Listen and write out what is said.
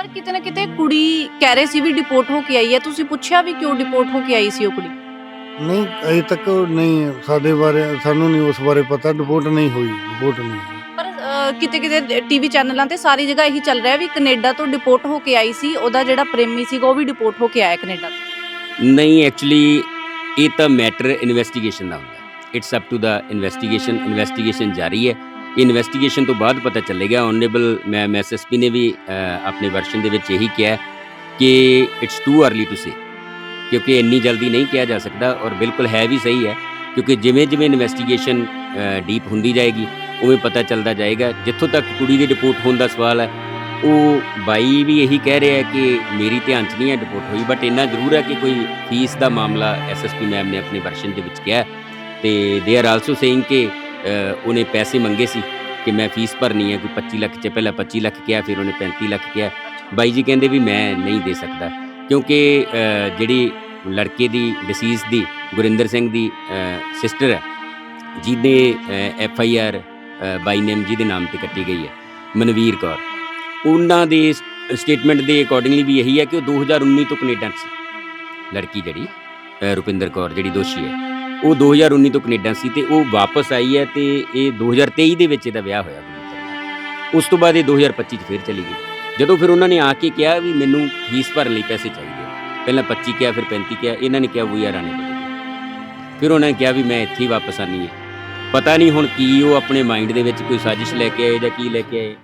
ਪਰ ਕਿਤੇ ਨਾ ਕਿਤੇ ਕੁੜੀ ਕਹਿ ਰਹੇ ਸੀ ਵੀ ਡਿਪੋਰਟ ਹੋ ਕੇ ਆਈ ਹੈ। ਤੁਸੀਂ ਪੁੱਛਿਆ ਵੀ ਕਿਉਂ ਡਿਪੋਰਟ ਹੋ ਕੇ ਆਈ ਸੀ ਉਹ ਕੁੜੀ? ਨਹੀਂ ਅਜੇ ਤੱਕ ਨਹੀਂ ਸਾਡੇ ਬਾਰੇ ਸਾਨੂੰ ਨਹੀਂ ਉਸ ਬਾਰੇ ਪਤਾ। ਰਿਪੋਰਟ ਨਹੀਂ ਹੋਈ ਰਿਪੋਰਟ ਨਹੀਂ। ਪਰ ਅ, ਕਿਤੇ ਕਿਤੇ ਟੀਵੀ ਚੈਨਲਾਂ ਤੇ ਸਾਰੀ ਜਗ੍ਹਾ ਇਹੀ ਚੱਲ ਰਿਹਾ ਵੀ ਕੈਨੇਡਾ ਤੋਂ ਡਿਪੋਰਟ ਹੋ ਕੇ ਆਈ ਸੀ। ਉਹਦਾ ਜਿਹੜਾ ਪ੍ਰੇਮੀ ਸੀਗਾ ਉਹ ਵੀ ਡਿਪੋਰਟ ਹੋ ਕੇ ਆਇਆ ਕੈਨੇਡਾ ਤੋਂ। ਨਹੀਂ ਐਕਚੁਅਲੀ ਇਹ ਤਾਂ ਮੈਟਰ ਇਨਵੈਸਟੀਗੇਸ਼ਨ ਦਾ ਹੁੰਦਾ। It's up to the investigation investigation ਜਾਰੀ ਹੈ। ਇਨਵੈਸਟੀਗੇਸ਼ਨ ਤੋਂ ਬਾਅਦ ਪਤਾ ਚੱਲੇਗਾ। ਓਨਰੇਬਲ ਮੈਂ ਐਸਐਸਪੀ ਨੇ ਵੀ ਆਪਣੇ ਵਰਸ਼ਨ ਦੇ ਵਿੱਚ ਇਹੀ ਕਿਹਾ ਕਿ it's too early to say ਕਿਉਂਕਿ ਇੰਨੀ ਜਲਦੀ ਨਹੀਂ ਕਿਹਾ ਜਾ ਸਕਦਾ ਔਰ ਬਿਲਕੁਲ ਹੈ ਵੀ ਸਹੀ ਹੈ ਕਿਉਂਕਿ ਜਿਵੇਂ ਜਿਵੇਂ ਇਨਵੈਸਟੀਗੇਸ਼ਨ ਡੀਪ ਹੁੰਦੀ ਜਾਏਗੀ, ਉਵੇਂ ਪਤਾ ਚੱਲਦਾ ਜਾਏਗਾ। ਜਿੱਥੋਂ ਤੱਕ ਕੁੜੀ ਦੀ ਰਿਪੋਰਟ ਹੋਣ ਦਾ ਸਵਾਲ ਹੈ, ਉਹ ਬਾਈ ਵੀ ਇਹੀ ਕਹਿ ਰਿਹਾ ਕਿ ਮੇਰੀ ਧਿਆਨ 'ਚ ਨਹੀਂ ਹੈ ਰਿਪੋਰਟ ਹੋਈ ਬਟ ਇੰਨਾ ਜ਼ਰੂਰ ਹੈ ਕਿ ਕੋਈ ਫੀਸ ਦਾ ਮਾਮਲਾ ਐਸਐਸਪੀ ਮੈਮ ਨੇ ਆਪਣੇ ਵਰਸ਼ਨ ਦੇ ਵਿੱਚ ਕਿਹਾ ਤੇ ਦੇ ਆਰ ਆਲਸੋ ਸੇਇੰਗ ਕਿ ਉਹਨੇ ਪੈਸੇ ਮੰਗੇ ਸੀ ਕਿ ਮੈਂ ਫੀਸ ਭਰਨੀ ਹੈ, ਕੋਈ 25 ਲੱਖ ਚ। ਪਹਿਲਾਂ 25 ਲੱਖ ਕਿਹਾ, ਫਿਰ ਉਹਨੇ 35 ਲੱਖ ਕਿਹਾ। ਬਾਈ ਜੀ ਕਹਿੰਦੇ ਵੀ ਮੈਂ ਨਹੀਂ ਦੇ ਸਕਦਾ, ਕਿਉਂਕਿ ਜਿਹੜੀ ਲੜਕੇ ਦੀ ਡਿਸੀਜ਼ ਦੀ, ਗੁਰਿੰਦਰ ਸਿੰਘ ਦੀ ਸਿਸਟਰ ਹੈ, ਜਿਹਦੇ ਐਫ ਆਈ ਆਰ ਬਾਈ ਨੇਮ ਜੀ ਦੇ ਨਾਮ ਤੇ ਕੱਟੀ ਗਈ ਹੈ, ਮਨਵੀਰ ਕੌਰ। ਉਹਨਾਂ ਦੇ ਸਟੇਟਮੈਂਟ ਦੇ ਅਕੋਰਡਿੰਗਲੀ ਵੀ ਇਹੀ ਹੈ ਕਿ ਉਹ 2019 ਤੋਂ ਕੈਨੇਡਾ 'ਚ ਸੀ। ਲੜਕੀ ਜਿਹੜੀ ਰੁਪਿੰਦਰ ਕੌਰ, ਜਿਹੜੀ ਦੋਸ਼ੀ ਹੈ। ਉਹ 2019 ਤੋਂ ਕੈਨੇਡਾ ਸੀ ਤੇ ਉਹ ਵਾਪਸ ਆਈ ਹੈ ਤੇ ਇਹ 2023 ਦੇ ਵਿੱਚ ਇਹਦਾ ਵਿਆਹ ਹੋਇਆ ਗੁਰਮੀਤ ਉਸ ਤੋਂ ਬਾਅਦ ਇਹ 2025 ਚ ਫਿਰ ਚਲੀ ਗਈ। ਜਦੋਂ ਫਿਰ ਉਹਨਾਂ ਨੇ ਆ ਕੇ ਕਿਹਾ ਵੀ ਮੈਨੂੰ ਫੀਸ ਭਰਨ ਲਈ ਪੈਸੇ ਚਾਹੀਦੇ ਪਹਿਲਾਂ 25 ਕਿਹਾ, ਫਿਰ 35 ਕਿਹਾ, ਇਹਨਾਂ ਨੇ ਕਿਹਾ ਵੀ ਯਾਰ ਆਣੇ ਫਿਰ ਉਹਨਾਂ ਨੇ ਕਿਹਾ ਵੀ ਮੈਂ ਇੱਥੇ ਹੀ ਵਾਪਸ ਆਨੀ ਹੈ। ਪਤਾ ਨਹੀਂ ਹੁਣ ਕੀ ਉਹ ਆਪਣੇ ਮਾਈਂਡ ਦੇ ਵਿੱਚ ਕੋਈ ਸਾਜ਼ਿਸ਼ ਲੈ ਕੇ ਆਏ ਜਾਂ ਕੀ ਲੈ ਕੇ ਆਏ।